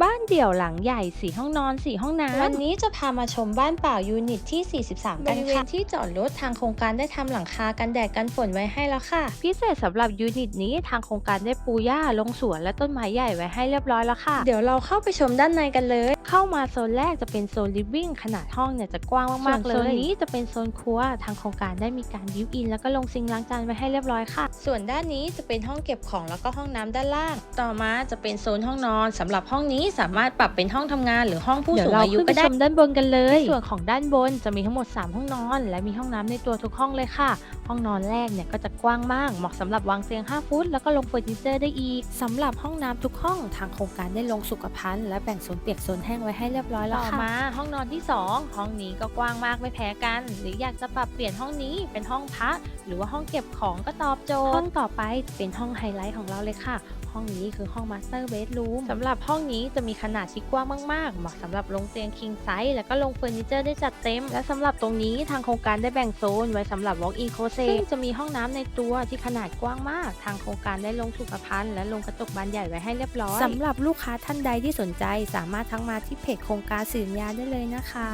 บ้านเดี่ยวหลังใหญ่สี่ห้องนอนสี่ห้องน้ำวันนี้จะพามาชมบ้านเปล่ายูนิตที่ 43 กันค่ะที่จอดรถทางโครงการได้ทำหลังคากันแดดกันฝนไว้ให้แล้วค่ะ พิเศษสำหรับยูนิตนี้ทางโครงการได้ปูหญ้าลงสวนและต้นไม้ใหญ่ไว้ให้เรียบร้อยแล้วค่ะ เดี๋ยวเราเข้าไปชมด้านในกันเลย เข้ามาโซนแรกจะเป็นโซนลิฟวิ่งขนาดห้องเนี่ยจะกว้างมากๆเลยส่โซวนนโซนนี้นี้จะเป็นโซนครัวทางโครงการได้มีการบิวอิน แล้วก็ลงซิงค์ล้างจานไว้ให้เรียบร้อยค่ะ ส่วนด้านนี้จะเป็นห้องเก็บของแล้วก็ห้องน้ำด้านล่าง ต่อมาจะเป็นโซนห้องนอนสำหรับห้องนี้สามารถปรับเป็นห้องทำงานหรือห้องผู้เดี๋ยสูวงเราอายุขึ้นไปก็ได้ชมด้านบนกันเลย ส่วนของด้านบนจะมีทั้งหมด 3 ห้องนอน และมีห้องน้ำในตัวทุกห้องเลยค่ะ ห้องนอนแรกเนี่ยก็จะกว้างมาก เหมาะสำหรับวางเตียง 5 ฟุต แล้วก็ลงเฟอร์นิเจอร์ได้อีกสำหรับห้องน้ำทุกห้องทางโครงการได้ลงสุขภัณฑ์และแบ่งโซนเปียกโซนแห้งไว้ให้เรียบร้อยแล้วต่อค่ะมา ห้องนอนที่ 2 ห้องนี้ก็กว้างมากไม่แพ้กัน หรืออยากจะปรับเปลี่ยนห้องนี้เป็นห้องพักหรือว่าห้องเก็บของก็ตอบโจทย์ห้องต่อไปเป็นห้องไฮไลท์ของเราเลยค่ะห้องนี้คือห้องมาสเตอร์เบดรูมสำหรับห้องนี้จะมีขนาดที่กว้างมาก ๆ เหมาะสำหรับลงเตียง king size แล้วก็ลงเฟอร์นิเจอร์ได้จัดเต็ม และสำหรับตรงนี้ทางโครงการได้แบ่งโซนไว้สำหรับ walk in closet ซึ่งจะมีห้องน้ำในตัวที่ขนาดกว้างมาก ทางโครงการได้ลงสุขภัณฑ์และลงกระจกบานใหญ่ไว้ให้เรียบร้อยสำหรับลูกค้าท่านใดที่สนใจ สามารถทักมาที่เพจโครงการสื่อสัญญาได้เลยนะคะ